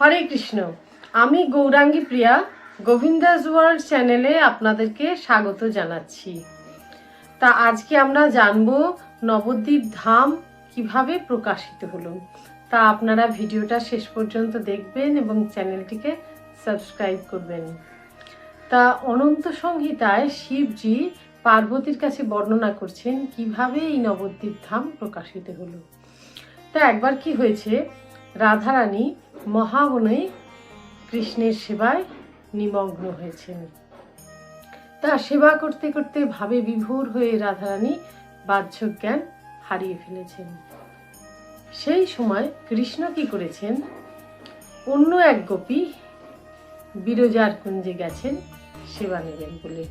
হরে কৃষ্ণ। আমি গৌরাঙ্গী প্রিয়া গোবিন্দাস ওয়ার্ল্ড চ্যানেলে আপনাদেরকে স্বাগত জানাচ্ছি। তা আজকে আমরা জানব নবদ্বীপ ধাম কীভাবে প্রকাশিত হলো। তা আপনারা ভিডিওটা শেষ পর্যন্ত দেখবেন এবং চ্যানেলটিকে সাবস্ক্রাইব করবেন। তা অনন্ত সংহিতায় শিবজি পার্বতীর কাছে বর্ণনা করছেন কীভাবে এই নবদ্বীপ ধাম প্রকাশিত হলো। তা একবার কি হয়েছে? রাধারানী মহাবনে কৃষ্ণের সেবায় নিমগ্ন হয়েছেন। তা সেবা করতে করতে ভাবে বিভোর হয়ে রাধারানী বাহ্য জ্ঞান হারিয়ে ফেলেছেন। সেই সময় কৃষ্ণ কি করেছেন? অন্য এক গোপী বিরজার কুঞ্জে গেছেন সেবা নেবেন বলে।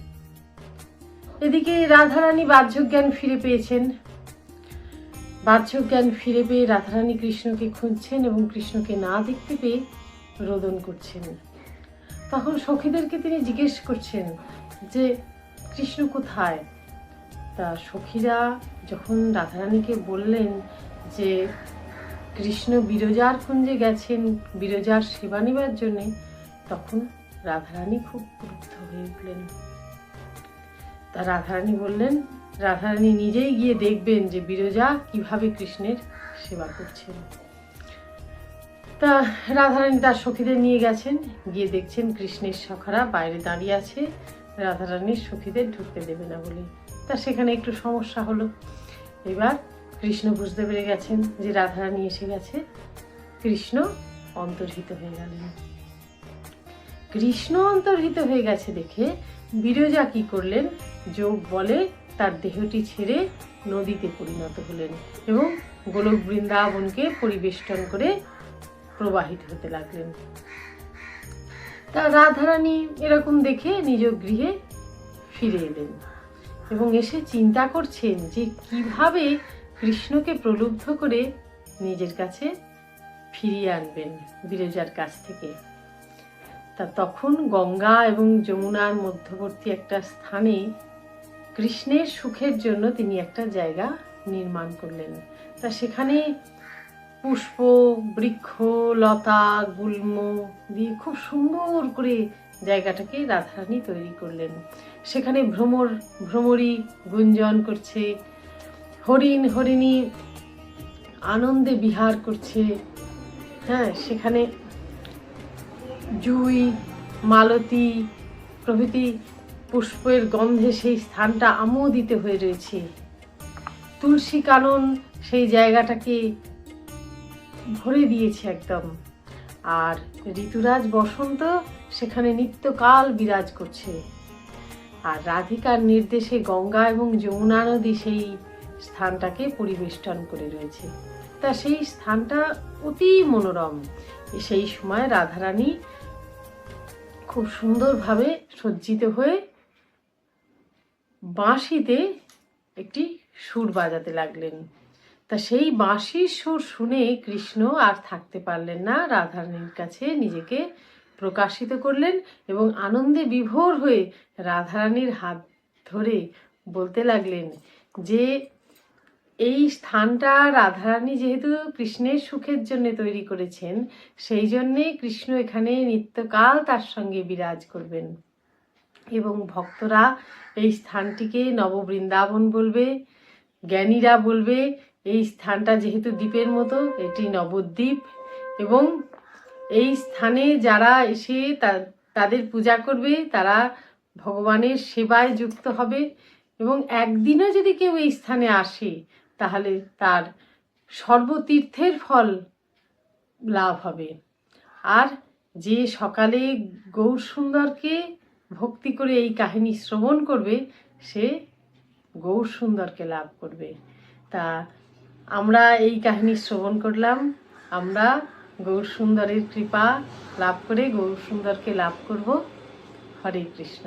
এদিকে রাধারানী বাহ্য জ্ঞান ফিরে পেয়েছেন। বাহ্য জ্ঞান ফিরে পেয়ে রাধারানী কৃষ্ণকে খুঁজছেন এবং কৃষ্ণকে না দেখতে পেয়ে রোদন করছেন। তখন সখীদেরকে তিনি জিজ্ঞেস করছেন যে, কৃষ্ণ কোথায়? তা সখীরা যখন রাধারানীকে বললেন যে, কৃষ্ণ বিরজার কুঞ্জে গেছেন, বিরজার সেবা নেবার জন্যে, তখন রাধারানী খুব ক্রুদ্ধ হয়ে উঠলেন। তা রাধারানী বললেন রাধারানী নিজেই গিয়ে দেখবেন যে বিরজা কীভাবে কৃষ্ণের সেবা করছেন। তা রাধারানী তার সখীদের নিয়ে গেছেন, গিয়ে দেখছেন কৃষ্ণের সখারা বাইরে দাঁড়িয়ে আছে, রাধারানীর সখীদের ঢুকতে দেবে না বলে। তা সেখানে একটু সমস্যা হলো। এবার কৃষ্ণ বুঝতে পেরে গেছেন যে রাধারানী এসে গেছে। কৃষ্ণ অন্তর্হিত হয়ে গেলেন। কৃষ্ণ অন্তর্হিত হয়ে গেছে দেখে বিরজা কি করলেন? যোগ বলে তার দেহটি ছেড়ে নদীতে পরিণত হলেন এবং গোলক বৃন্দাবনকে পরিবেষ্টন করে প্রবাহিত হতে লাগলেন। তা রাধারানী এরকম দেখে নিজ গৃহে ফিরে এলেন এবং এসে চিন্তা করছেন যে কীভাবে কৃষ্ণকে প্রলুব্ধ করে নিজের কাছে ফিরিয়ে আনবেন বিরজার কাছ থেকে। তা তখন গঙ্গা এবং যমুনার মধ্যবর্তী একটা স্থানে কৃষ্ণের সুখের জন্য তিনি একটা জায়গা নির্মাণ করলেন। তা সেখানে পুষ্প, বৃক্ষ, লতা, গুল্ম দিয়ে খুব সুন্দর করে জায়গাটাকে রাধারানী তৈরি করলেন। সেখানে ভ্রমর, ভ্রমরী গুঞ্জন করছে, হরিণ, হরিণী আনন্দে বিহার করছে। হ্যাঁ সেখানে জুই, মালতী প্রভৃতি পুষ্পের গন্ধে সেই স্থানটা আমোদিত হয়ে রয়েছে। তুলসী কানন সেই জায়গাটাকে ভরে দিয়েছে একদম। আর ঋতুরাজ বসন্ত সেখানে নিত্যকাল বিরাজ করছে। আর রাধিকার নির্দেশে গঙ্গা এবং যমুনা নদী সেই স্থানটাকে পরিবেষ্টন করে রয়েছে। তা সেই স্থানটা অতি মনোরম। সেই সময় রাধারানী খুব সুন্দরভাবে সজ্জিত হয়ে বাঁশিতে একটি সুর বাজাতে লাগলেন। তা সেই বাঁশির সুর শুনে কৃষ্ণ আর থাকতে পারলেন না। রাধারানীর কাছে নিজেকে প্রকাশিত করলেন এবং আনন্দে বিভোর হয়ে রাধারানীর হাত ধরে বলতে লাগলেন যে, এই স্থানটা রাধারানী যেহেতু কৃষ্ণের সুখের জন্য তৈরি করেছেন, সেই জন্যে কৃষ্ণ এখানে নিত্যকাল তার সঙ্গে বিরাজ করবেন। এবং ভক্তরা এই স্থানটিকে নববৃন্দাবন বলবে, জ্ঞানীরা বলবে, এই স্থানটা যেহেতু দ্বীপের মতো, এটি নবদ্বীপ এবং এই স্থানে যারা এসে তাদের পূজা করবে, তারা ভগবানের সেবায় যুক্ত হবে এবং একদিনও যদি কেউ এই স্থানে আসে, তাহলে তার সর্বতীর্থের ফল লাভ হবে। আর যে সকালে গৌর সুন্দরকে ভক্তি করে এই কাহিনী শ্রবণ করবে, সে গৌর সুন্দরকে লাভ করবে। তা আমরা এই কাহিনী শ্রবণ করলাম। আমরা গৌর সুন্দরের কৃপা লাভ করে গৌর সুন্দরকে লাভ করব। হরে কৃষ্ণ।